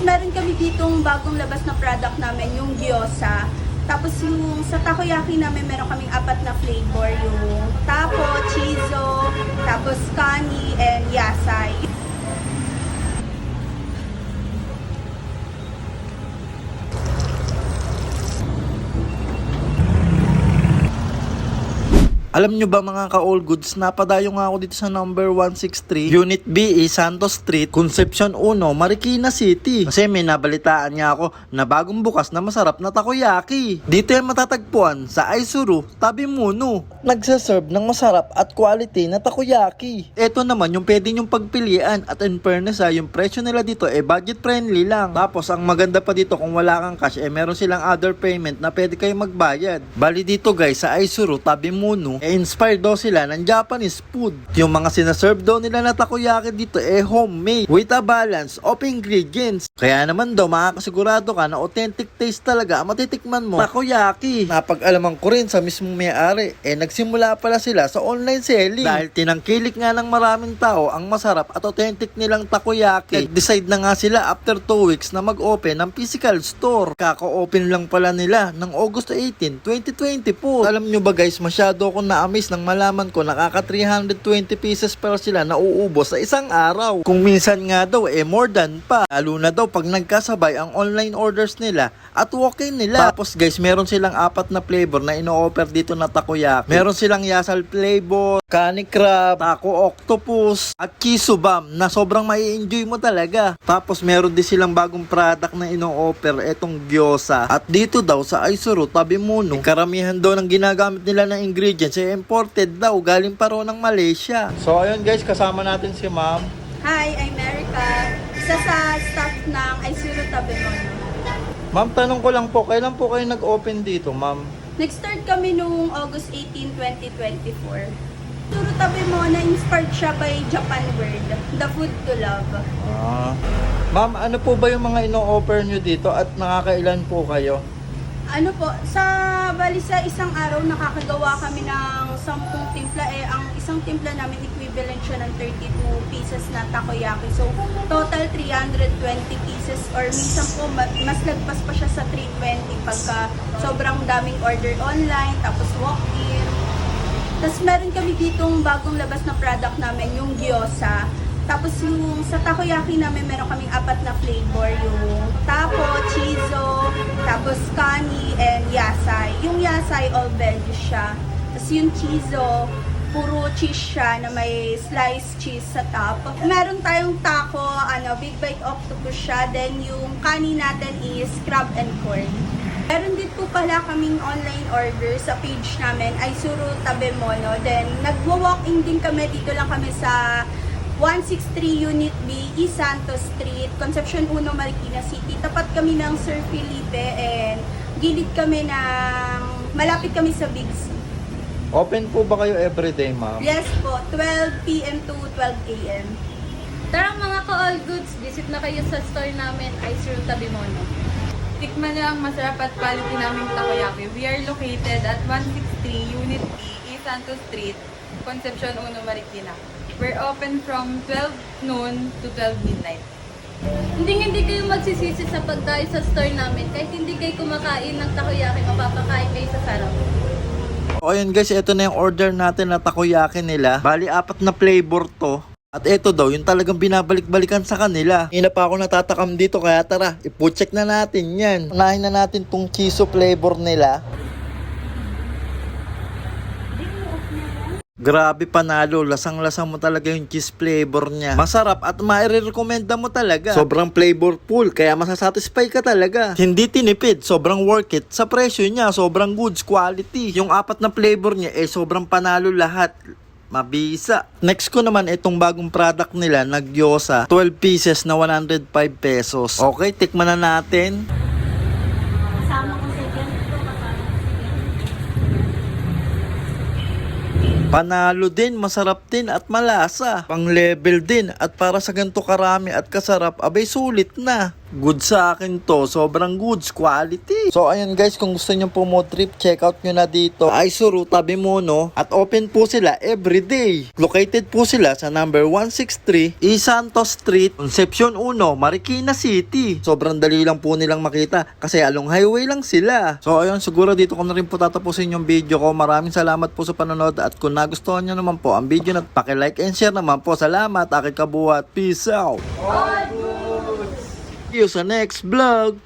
Meron kami ditong bagong labas na product namin, yung gyoza. Tapos yung sa takoyaki namin, meron kaming apat na flavor. Yung taco, chizo, tapos kani, and yasay. Alam nyo ba mga ka-all goods, napadayo nga ako dito sa number 163, Unit B, E, Santos Street, Concepcion 1, Marikina City. Kasi may nabalitaan nga ako na bagong bukas na masarap na takoyaki. Dito yung matatagpuan sa Aizuru, Tabi Muno. Nagsaserve ng masarap at quality na takoyaki. Ito naman yung pwede nyong pagpilian at in fairness ha, yung presyo nila dito eh budget friendly lang. Tapos ang maganda pa dito kung wala kang cash eh meron silang other payment na pwede kayo magbayad. Bali dito guys sa Aizuru, Tabi Muno, eh inspired daw sila ng Japanese food. Yung mga sinaserve daw nila na takoyaki dito eh homemade with a balance of ingredients. Kaya naman daw makakasigurado ka na authentic taste talaga ang matitikman mo takoyaki. Napag-alaman ko rin sa mismong may-ari eh nagsimula pala sila sa online selling. Dahil tinangkilik nga ng maraming tao ang masarap at authentic nilang takoyaki. Nag-decide na nga sila after 2 weeks na mag-open ng physical store. Kaka-open lang pala nila ng August 18, 2020 po. Alam nyo ba guys, masyado akong na-amaze nang malaman ko nakaka 320 pieces per sila na uubos sa isang araw. Kung minsan nga daw eh more than pa. Lalo na daw pag nagkasabay ang online orders nila at walk-in nila. Tapos guys, meron silang apat na flavor na ino-offer dito na takoyaki. Meron silang yasal flavor, kani crab, taco octopus, at kisubam na sobrang mai enjoy mo talaga. Tapos meron din silang bagong product na ino-offer, etong gyoza. At dito daw sa Aizuru, tabi muno, karamihan daw ng ginagamit nila ng ingredients ay imported daw, galing pa raw ng Malaysia. So ayun guys, kasama natin si ma'am. Hi, I'm Erica. Isa sa staff ng Aizuru Tabemono. Ma'am, tanong ko lang po, kailan po kayo nag-open dito, ma'am? Nag-start kami noong August 18, 2024. Aizuru Tabemono, inspired siya by Japan Word, The Food to Love. Ah. Ma'am, ano po ba yung mga ino-offer nyo dito at nakakailan po kayo? Ano po, sa bali sa isang araw nakakagawa kami ng 10 timpla eh ang isang timpla namin equivalent siya ng 32 pieces na takoyaki. So total 320 pieces or minsan po ma- mas lagpas pa siya sa 320 pagka sobrang daming order online tapos walk-in. Tapos meron kami ditong bagong labas na product namin, yung gyoza. Tapos yung sa takoyaki namin, meron kaming apat na flavor. Yung taco, chizo, tapos yasay. Yung yasay, all veggie siya. Tapos yung chizo, puro cheese siya na may sliced cheese sa top. Meron tayong taco, ano, big bite octopus siya. Then yung kani natin is crab and corn. Meron din po pala kaming online order sa page namin, ay Suru Tabemono. Then, nagwa-walk-in din kami, dito lang kami sa 163 Unit B, East Santos Street, Concepcion 1, Marikina City. Tapat kami ng Sir Felipe and gilid kami ng, malapit kami sa Big C. Open po ba kayo everyday, ma'am? Yes po, 12 p.m. to 12 a.m. Tara mga ka-all goods, visit na kayo sa store namin, Ice Room Tabimono. Tikman niyo ang masarap at quality naming takoyaki. We are located at 163 Unit B, East Santos Street, Concepcion 1, Marikina. We're open from 12 noon to 12 midnight. Hindi hindi kayo magsisisi sa pagkain sa store namin. Kahit hindi kayo kumakain ng takoyaki, mapapakain. O ayun guys, ito na yung order natin na takoyaki nila. Bali, apat na flavor to. At ito daw, yung talagang binabalik-balikan sa kanila. Ina pa ako natatakam dito, kaya tara, ipo-check na natin yan. Unahin na natin tong chiso flavor nila. Grabe panalo, lasang-lasang mo talaga yung cheese flavor niya. Masarap at maire-recommenda mo talaga. Sobrang flavorful, kaya masasatisfy ka talaga. Hindi tinipid, sobrang worth it. Sa presyo niya, sobrang goods quality. Yung apat na flavor niya, eh sobrang panalo lahat. Mabisa. Next ko naman itong bagong product nila, Nagyosa. 12 pieces na 105 pesos. Okay, tikman na natin. Kasama ko sa dyan. Panalo din, masarap din at malasa. Pang level din at para sa ganito karami at kasarap, abay sulit na. Good sa akin to. Sobrang goods. Quality. So, ayun guys. Kung gusto nyo po mo trip, check out nyo na dito. Aisuru Tabimuno. At open po sila everyday. Located po sila sa number 163 E. Santos Street, Concepcion 1, Marikina City. Sobrang dali lang po nilang makita kasi along highway lang sila. So, ayun. Siguro dito ko na rin po tatapusin yung video ko. Maraming salamat po sa panonood. At kung nagustuhan nyo naman po ang video na like and share naman po. Salamat. Aking kabuhat. Peace out. See you sa next vlog.